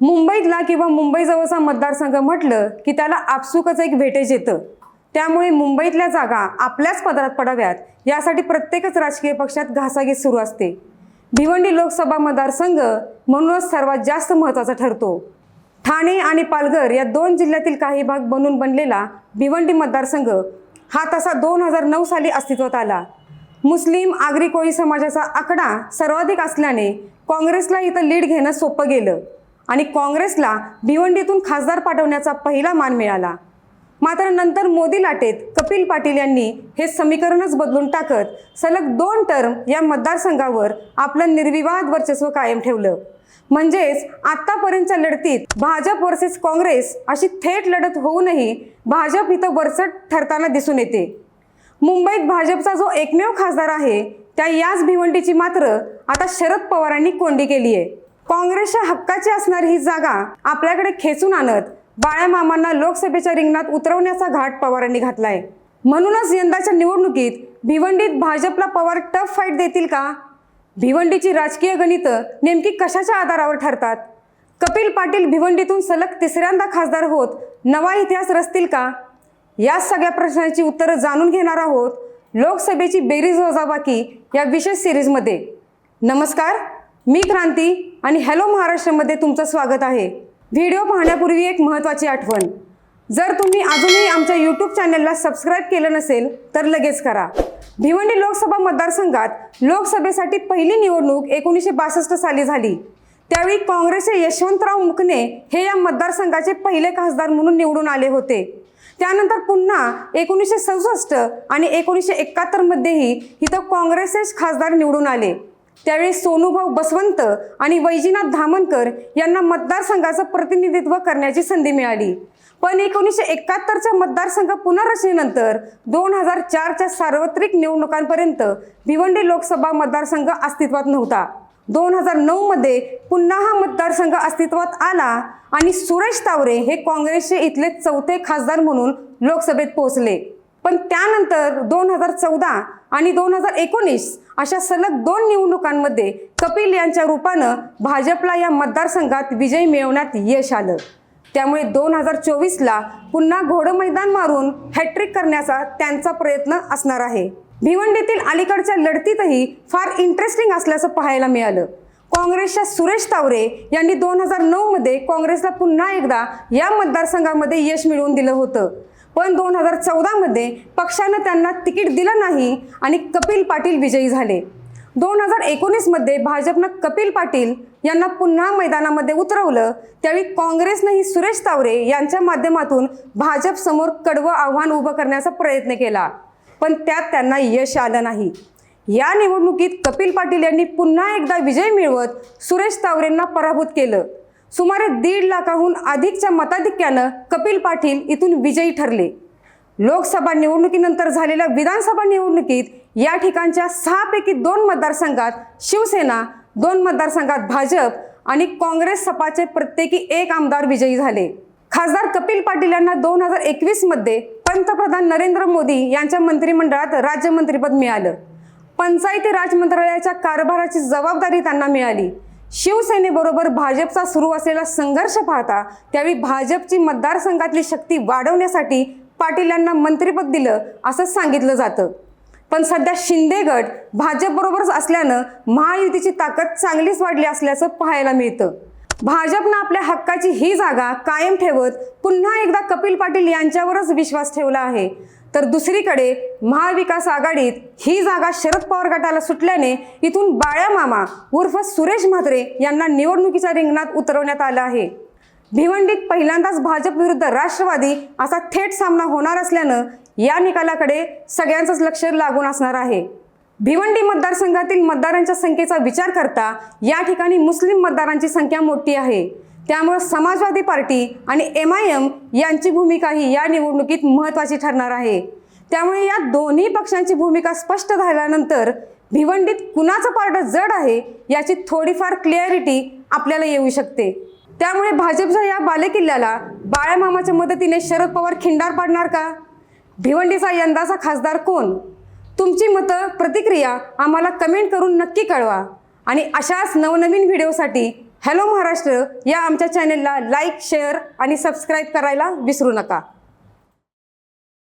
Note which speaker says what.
Speaker 1: मुंबईतला किंवा मुंबईजवळचा मतदारसंघ म्हटलं की त्याला आपसुकच एक भेटेज येतं. त्यामुळे मुंबईतल्या जागा आपल्याच पदरात पडाव्यात यासाठी प्रत्येकच राजकीय पक्षात घासाघीस सुरू असते. भिवंडी लोकसभा मतदारसंघ म्हणूनच सर्वात जास्त महत्त्वाचा ठरतो. ठाणे आणि पालघर या दोन जिल्ह्यातील काही भाग बनून बनलेला भिवंडी मतदारसंघ हा तसा दोन हजार नऊ साली अस्तित्वात आला. मुस्लिम आगरी कोळी समाजाचा आकडा सर्वाधिक असल्याने काँग्रेसला इथं लीड घेणं सोपं गेलं. आणि काँग्रेसला भिवंडीतून खासदार पाठवण्याचा पहिला मान मिळाला. मात्र नंतर मोदी लाटेत कपिल पाटील यांनी हे समीकरणच बदलून टाकत सलग दोन टर्म या मतदारसंघावर आपलं निर्विवाद वर्चस्व कायम ठेवलं. म्हणजेच आतापर्यंतच्या लढतीत भाजप वर्सेस काँग्रेस अशी थेट लढत होऊनही भाजप इथं वरसट ठरताना दिसून येते. मुंबईत भाजपचा जो एकमेव खासदार आहे त्या याच भिवंडीची मात्र आता शरद पवारांनी कोंडी केली आहे काँग्रेसच्या हक्काची असणारी ही जागा आपल्याकडे खेचून आणत बाळामामांना लोकसभेच्या रिंगणात उतरवण्याचा घाट पवारांनी घातलाय. म्हणूनच यंदाच्या निवडणुकीत भिवंडीत भाजपला पवार टफ फाईट देतील का? भिवंडीची राजकीय गणितं नेमकी कशाच्या आधारावर ठरतात? कपिल पाटील भिवंडीतून सलग तिसऱ्यांदा खासदार होत नवा इतिहास रचतील का? या सगळ्या प्रश्नांची उत्तरं जाणून घेणार आहोत लोकसभेची बेरीज वजाबाकी या विशेष सिरीजमध्ये. नमस्कार मी क्रांती. आणि हॅलो महाराष्ट्रामध्ये तुमचं स्वागत आहे. व्हिडिओ पाहण्यापूर्वी एक महत्त्वाची आठवण. जर तुम्ही अजूनही आमच्या यूट्यूब चॅनलला सबस्क्राईब केलं नसेल तर लगेच करा. भिवंडी लोकसभा मतदारसंघात लोकसभेसाठी पहिली निवडणूक एकोणीसशे बासष्ट साली झाली. त्यावेळी काँग्रेसचे यशवंतराव मुकणे हे या मतदारसंघाचे पहिले खासदार म्हणून निवडून आले होते. त्यानंतर पुन्हा एकोणीसशे सदुसष्ट आणि एकोणीसशे एकाहत्तरमध्येही इथं काँग्रेसचेच खासदार निवडून आले. त्यावेळी सोनूभाऊ बसवंत आणि वैजीनाथ धामनकर यांना मतदारसंघाचं प्रतिनिधित्व करण्याची संधी मिळाली. पण एकोणीसशे एकाहत्तरच्या मतदारसंघ पुनर्रचनेनंतर दोन हजार चारच्या सार्वत्रिक निवडणुकांपर्यंत भिवंडी लोकसभा मतदारसंघ अस्तित्वात नव्हता. दोन हजार नऊमध्ये पुन्हा हा मतदारसंघ अस्तित्वात आला आणि सुरेश तावरे हे काँग्रेसचे इथले चौथे खासदार म्हणून लोकसभेत पोहोचले. पण त्यानंतर दोन हजार चौदा आणि दोन हजार एकोणीस अशा सलग दोन निवडणुकांमध्ये कपिल यांच्या रूपानं भाजपला या मतदारसंघात विजय मिळवण्यात यश आलं. त्यामुळे दोन हजार चोवीसला पुन्हा घोडं मैदान मारून हॅट्रिक करण्याचा त्यांचा प्रयत्न असणार आहे. भिवंडीतील अलीकडच्या लढतीतही फार इंटरेस्टिंग असल्याचं पाहायला मिळालं. काँग्रेसच्या सुरेश तावरे यांनी दोन हजार नऊमध्ये काँग्रेसला पुन्हा एकदा या मतदारसंघामध्ये यश मिळवून दिलं होतं. पण दोन हजार चौदामध्ये पक्षानं त्यांना तिकीट दिलं नाही आणि कपिल पाटील विजयी झाले. दोन हजार एकोणीसमध्ये भाजपनं कपिल पाटील यांना पुन्हा मैदानामध्ये उतरवलं. त्यावेळी काँग्रेसनंही सुरेश तावरे यांच्या माध्यमातून भाजपसमोर कडवं आव्हान उभं करण्याचा प्रयत्न केला. पण त्यात त्यांना यश आलं नाही. या निवडणुकीत कपिल पाटील यांनी पुन्हा एकदा विजय मिळवत सुरेश तावरेंना पराभूत केलं. सुमारे दीड लाखाहून अधिकच्या मताधिक्यानं कपिल पाटील इथून विजयी ठरले. लोकसभा निवडणुकीनंतर झालेल्या विधानसभा निवडणुकीत या ठिकाणच्या सहापैकी दोन मतदारसंघात शिवसेना दोन मतदारसंघात भाजप आणि काँग्रेस सपाचे प्रत्येकी एक आमदार विजयी झाले. खासदार कपिल पाटील यांना दोन हजार एकवीसमध्ये पंतप्रधान नरेंद्र मोदी यांच्या मंत्रिमंडळात राज्यमंत्रीपद मिळालं. पंचायती राज मंत्रालयाच्या कारभाराची जबाबदारी त्यांना मिळाली. शिवसेनेबरोबर भाजपचा सुरू असलेला संघर्ष पाहता त्यावेळी भाजपची मतदारसंघातली शक्ती वाढवण्यासाठी पाटील यांना मंत्रिपद दिलं असं सांगितलं जातं. पण सध्या शिंदे गट भाजपबरोबरच असल्यानं महायुतीची ताकद चांगलीच वाढली असल्याचं पाहायला मिळतं. भाजपनं आपल्या हक्काची ही जागा कायम ठेवत पुन्हा एकदा कपिल पाटील यांच्यावरच विश्वास ठेवला आहे. तर दुसरीकडे महाविकास आघाडीत ही जागा शरद पवार गटाला सुटल्याने इथून बाळ्या मामा उर्फ सुरेश म्हात्रे यांना निवडणुकीच्या रिंगणात उतरवण्यात आलं आहे. भिवंडीत पहिल्यांदाच भाजप विरुद्ध राष्ट्रवादी असा थेट सामना होणार असल्यानं या निकालाकडे सगळ्यांचंच लक्ष लागून असणार आहे. भिवंडी मतदारसंघातील मतदारांच्या संख्येचा विचार करता या ठिकाणी मुस्लिम मतदारांची संख्या मोठी आहे. त्यामुळे समाजवादी पार्टी आणि एम आय एम यांची भूमिकाही या निवडणुकीत महत्त्वाची ठरणार आहे. त्यामुळे या दोन्ही पक्षांची भूमिका स्पष्ट झाल्यानंतर भिवंडीत कुणाचं पार्ट जड आहे याची थोडीफार क्लिअरिटी आपल्याला येऊ शकते. त्यामुळे भाजपच्या या बालेकिल्ल्याला बाळ्यामामाच्या मदतीने शरद पवार खिंडार पाडणार का? भिवंडीचा यंदाचा खासदार कोण? तुमची मतं प्रतिक्रिया आम्हाला कमेंट करून नक्की कळवा. आणि अशाच नवनवीन व्हिडिओसाठी हॅलो महाराष्ट्र या आमच्या चॅनेलला लाईक शेअर आणि सबस्क्राईब करायला विसरू नका.